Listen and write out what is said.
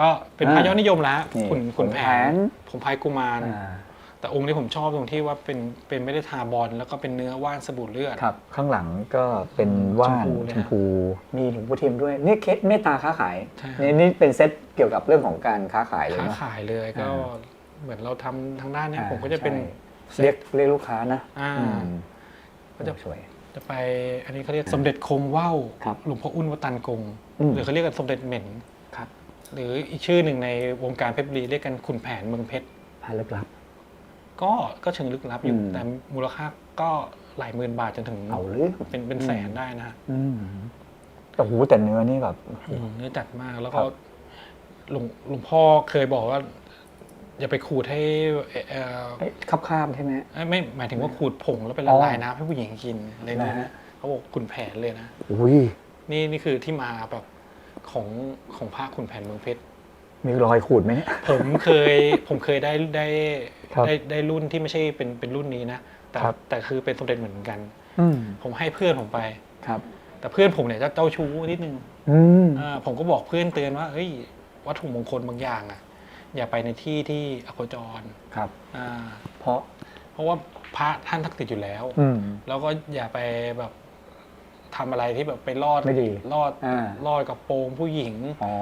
ก็เป็นพระอ่ายยอดนิยมแล้วนี่ขุนขุนแผขุนแผนนผมพายกุมาร อ่าแต่องค์ที่ผมชอบตรงที่ว่าเป็นเป็นไม่ได้ทาบอลแล้วก็เป็นเนื้อว่านสบู่เลือด ครับ ข้างหลังก็เป็นว่านชมพูเลยชฮะมพูมีหลวงพ่อเทียมด้วยนี่เคสเมตตาค้าขายใช่นี่นี่เป็นเซตเกี่ยวกับเรื่องของการค้าขายเลยค้าเนาะขายเลยก็อ่า เหมือนเราทำทางด้านเนี้ยอ่าผมก็จะเป็น ใช่เรียกเรียกลูกค้านะอ่า อืมก็จะ สวย จะไปอันนี้เขาเรียกสมเด็จคงว่าวครับหลวงพ่ออุ้นวัดตันกงอืมหรือเขาเรียกกันสมเด็จเหม็นครับ หรืออีกชื่อหนึ่งในวงการเพชรบุรีเรียกกันขุนแผนเมืองเพชรพาลึกลับ ก็ก็เชิงลึกลับอยู่ อืม แต่มูลค่าก็หลายหมื่นบาทจนถึงเอาหรือ เป็นเป็นแสนได้นะฮะอืมแต่หูแต่เนื้อนี่แบบอืมเนื้อจัดมากแล้วครัก็บหลวงหลวงพ่อเคยบอกว่า อย่าไปขูดให้เอ่อ เอ้ยคับคาบใช่ไหม เอ้ยไม่หมายถึงว่าขูดผงแล้วไปอ๋ละอลายน้ำให้ผู้หญิงกินอะไรนะนะฮะ เขาบอกขุนแผนเลยนะ อุ้ย นี่นี่คือที่มาแบบ ของของพระขุนแผนเมืองเพชร มีรอยขูดไหมเนี่ยผมเคยผมเคยได้ได้ครับได้ได้รุ่นที่ไม่ใช่เป็นเป็นรุ่นนี้นะแต่ครับ แต่คือเป็นสมเด็จเหมือนกัน อืมผมให้เพื่อนผมไป ครับแต่เพื่อนผมเนี่ยจะเจ้าชู้นิดนึงอืมอ่าผมก็บอกเพื่อนเตือนว่าเฮ้ยวัตถุมงคลบางอย่างอะ อย่าไปในที่ที่อโคจรครับ อ่าเพราะเพราะว่าพระท่านทักษิณอยู่แล้ว อืมแล้วก็อย่าไปแบบ ทำอะไรที่แบบไปลอดไม่ดีลอดอ่า ลอดกับโปรงผู้หญิง อ๋อ